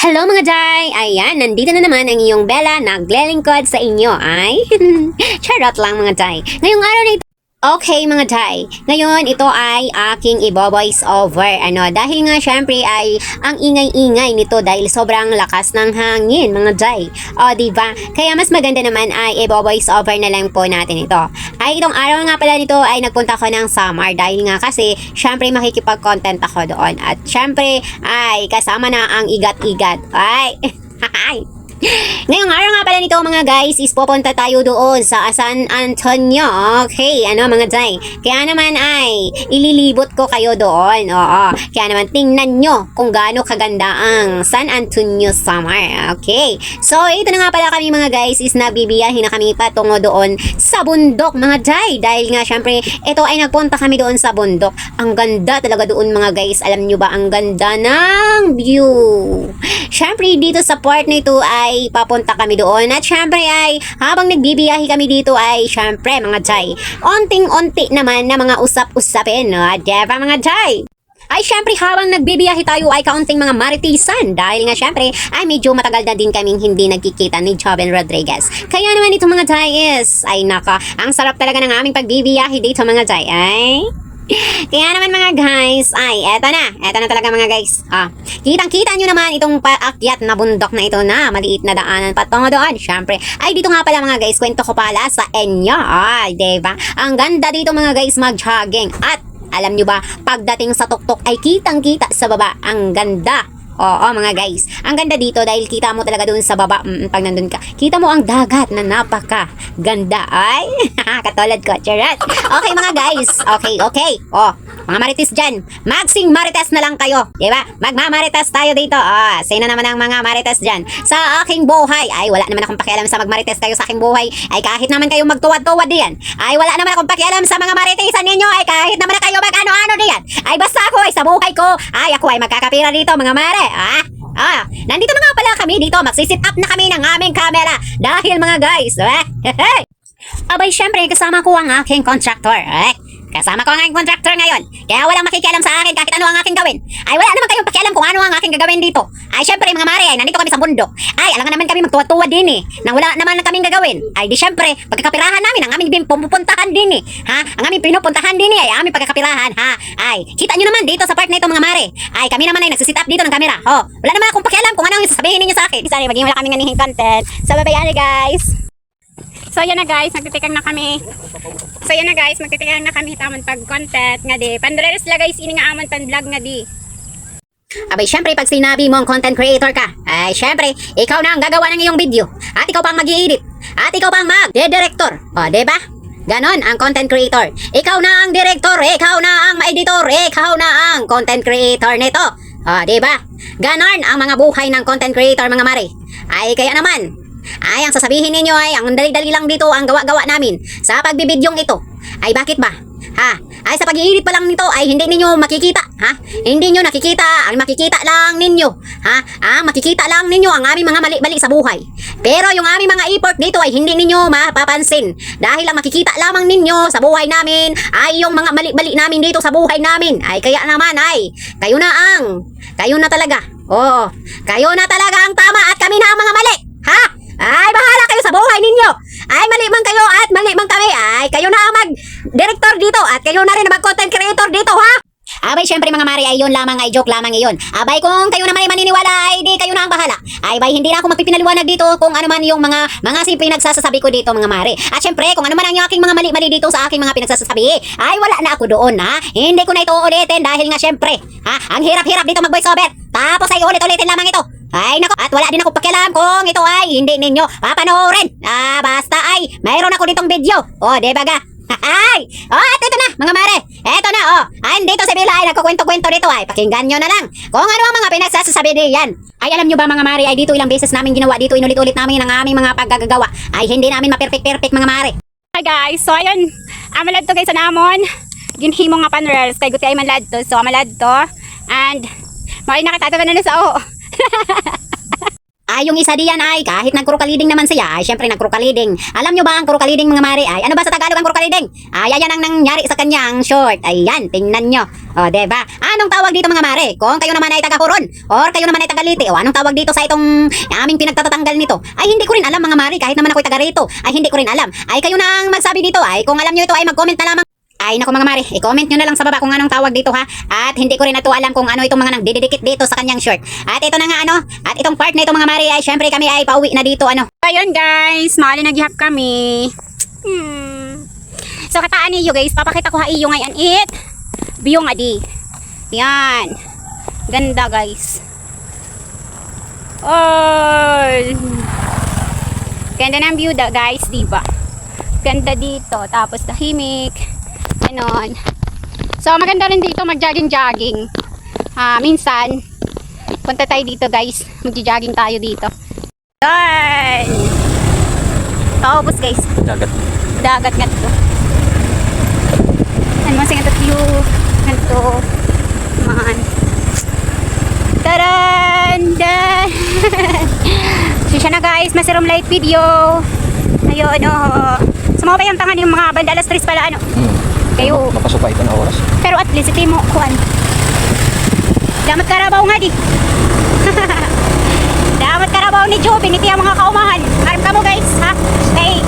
Hello mga Jai! Ayan, nandito na naman ang iyong Bella naglelingkod sa inyo ay... Charot lang mga Jai. Ngayong araw na ito, Okay mga Jai, ngayon ito ay aking ibo-voice over. Ano, dahil nga syempre ay ang ingay-ingay nito dahil sobrang lakas ng hangin mga Jai. O diba? Kaya mas maganda naman ay ibo-voice over na lang po natin ito. Ay itong araw nga pala nito ay nagpunta ko ng Samar dahil nga kasi syempre makikipag-content ako doon. At syempre ay kasama na ang igat-igat. Ay. Ngayong araw nga pala nito mga guys is pupunta tayo doon sa San Antonio. Okay, ano mga day. Kaya naman ay ililibot ko kayo doon. Oo. Kaya naman tingnan nyo kung gaano kaganda ang San Antonio Summer. Okay. So ito na nga pala kami mga guys is nabibiyahin na kami patungo doon sa bundok mga day. Dahil nga syempre ito ay nagpunta kami doon sa bundok. Ang ganda talaga doon mga guys. Alam nyo ba ang ganda ng view. Syempre dito sa part na ito ay papunta kami doon. At syempre ay habang nagbibiyahe kami dito ay syempre mga Jai. Onting-onti naman na mga usap-usapin. No? Diba mga Jai? Ay syempre habang nagbibiyahe tayo ay kaunting mga maritisan dahil nga syempre ay medyo matagal na din kaming hindi nagkikita ni Joven Rodriguez. Kaya naman ito mga Jai is ay naka ang sarap talaga ng aming pagbibiyahe dito mga Jai ay kaya naman mga guys, ay eto na. Eto na talaga mga guys. Ah, kitang-kita nyo naman itong paakyat na bundok na ito na maliit na daanan patungo doon. Syempre, ay dito nga pala mga guys, kwento ko pala sa inyo. Ay, 'di ba? Ang ganda dito mga guys mag-jogging at alam nyo ba, pagdating sa tuktok ay kitang-kita sa baba. Ang ganda. Oo mga guys, ang ganda dito dahil kita mo talaga doon sa baba mm, pag nandun ka. Kita mo ang dagat na napaka ganda. Ay, katulad ko, charot. Okay mga guys, okay, okay. Oh, mga marites dyan, magsing marites na lang kayo. Diba? Magmamarites tayo dito. Ah, sino naman ang mga marites dyan? Sa aking buhay, ay wala naman akong pakialam sa magmarites kayo sa aking buhay. Ay kahit naman kayo magtuwad-tuwad diyan. Ay wala naman akong pakialam sa mga maritesan ninyo. Ay kahit naman na kayo mag-ano-ano diyan. Ay basta ako ay sa buhay ko. Ay ako ay magkakapira dito mga mare. Ah, ah, nandito na nga pala kami dito. Magsisit up na kami ng aming camera. Dahil mga guys, eh, Abay, syempre, kasama ko ang aking contractor. Eh, kasama ko ang aking contractor ngayon. Kaya walang makikialam sa akin kahit ano ang aking gawin. Ay, wala naman kayong pakialam kung ano ang aking gagawin dito. Ay, syempre, mga mare, ay, nandito kami sa bundok. Ay, alam nga naman kami magtuwa-tuwa din eh. Nang wala naman na kaming gagawin. Ay, di syempre, pagkakapirahan namin, ang aming pumupuntahan din eh. Ha? Ang aming pinupuntahan din eh, ay aming pagkakapirahan, ha? Ay, kita nyo naman dito sa part na ito, mga mare. Ay, kami naman ay nagsisit up dito ng camera. Oh, wala naman akong pakialam kung ano ang sasabihin ninyo sa akin. Sana maging wala kaming nanihing content. So, bye-bye, guys. So yan na guys, magtitikang na kami. So yan na guys, magtitikang na kami tamon pag content nga di. Pandreres la guys, ini nga amon pan vlog nga di. Abay, syempre, pag sinabi mong content creator ka, ay syempre, ikaw na ang gagawa ng iyong video. At ikaw pang mag edit At ikaw pang mag-director. O, diba? Ganon ang content creator. Ikaw na ang director, ikaw na ang editor, ikaw na ang content creator nito. O, diba? Ganon ang mga buhay ng content creator, mga mare. Ay, kaya naman, ay, ang sasabihin ninyo ay, ang dali-dali lang dito ang gawa-gawa namin sa pagbibidyong ito. Ay, bakit ba? Ha? Ay, sa pag-iinit pa lang nito ay hindi ninyo makikita. Ha? Hindi nyo nakikita. Ang makikita lang ninyo. Ha? Ang makikita lang ninyo ang aming mga mali-mali sa buhay. Pero yung aming mga effort dito ay hindi ninyo mapapansin. Dahil ang makikita lamang ninyo sa buhay namin ay yung mga mali-mali namin dito sa buhay namin. Ay, kaya naman ay, kayo na ang, kayo na talaga. Oo, kayo na talaga ang tama at kami na ang mga mali. Ha? Ay, bahala kayo sa buhay ninyo. Ay, mali man kayo at mali man kami. Ay, kayo na ang mag-director dito at kayo na rin ang mag-content creator dito, ha? Abay, syempre mga mari, ay yun lamang ay joke lamang iyon. Abay, kung kayo naman ay maniniwala, ay di kayo na ang bahala. Ay, bay, hindi na ako magpipinaliwanag dito kung ano man yung mga mga simple nagsasasabi ko dito, mga mari. At syempre, kung ano man ang yung aking mga mali-mali dito sa aking mga pinagsasasabi, ay wala na ako doon, ha? Hindi ko na ito uulitin dahil nga syempre, ha? Ang hirap-hirap dito mag-voice over. Tapos ay ulit-ulitin lamang ito. Ay nako, at wala din ako pakialam kung ito ay hindi ninyo papanoorin. Ah, basta ay, mayroon ako ditong video. O, di ba ga? Ay! Oh, at ito na, mga mare. Ito na, oh. Ay, dito sa Bila ay nagkukwento-kwento dito ay. Pakinggan nyo na lang. Kung ano ang mga pinagsasasabi diyan. Ay, alam nyo ba mga mare, ay dito ilang beses namin ginawa dito, inulit-ulit namin ang aming mga paggagawa. Ay, hindi namin maperfect-perfect mga mare. Hi guys, so ayun, amalad to guys sa namon. Ginhimo nga pan reels kay guti ay malad to. So amalad to. And, mao nakatatawa na na sa o. Ay, yung isa diyan ay kahit nagkrukaliding naman siya, ay syempre nagkrukaliding. Alam nyo ba ang krukaliding mga mare ay? Ano ba sa Tagalog ang krukaliding? Ay, ayan ang nangyari sa kanyang short. Ayan, tingnan nyo. O, diba? Anong tawag dito mga mare? Kung kayo naman ay taga-huron, or kayo naman ay taga-liti, o anong tawag dito sa itong aming pinagtatatanggal nito? Ay, hindi ko rin alam mga mare, kahit naman ako'y taga rito, ay hindi ko rin alam. Ay, kayo na ang magsabi dito, ay kung alam nyo ito ay mag-comment na lamang. Ay, naku mga mare, i-comment nyo na lang sa baba kung anong tawag dito ha. At hindi ko rin na to alam kung ano itong mga nagdidikit dito sa kanyang short. At ito na nga ano, at itong part na ito mga mare ay syempre kami ay pauwi na dito ano. Ayun guys, mali naghihap kami. Hmm. So, kataan niyo guys, papakita ko ha iyo ngayon it. Biyong adi. Yan. Ganda guys. Oh. Ganda ng view da guys, di ba? Ganda dito, tapos tahimik. Ganon. So, maganda rin dito mag-jogging-jogging. Ah, minsan, punta tayo dito guys. Mag-jogging tayo dito. Yan! Tapos guys, Dagat. dagat nga to. Ano mo sa view? Ganito. Man. Taran! Dan! so siya na guys, masirom light video. Ayun, oh. Sumabay ang tangan yung mga banda alas 3 pala, ano. Hmm. Kayo. Mapasok pa ito na oras. Pero at least, ito mo, kuhan. Damat karabaw nga di. Damat karabaw ni Joe, biniti ang mga kaumahan. Harap ka mo guys, ha? Kay,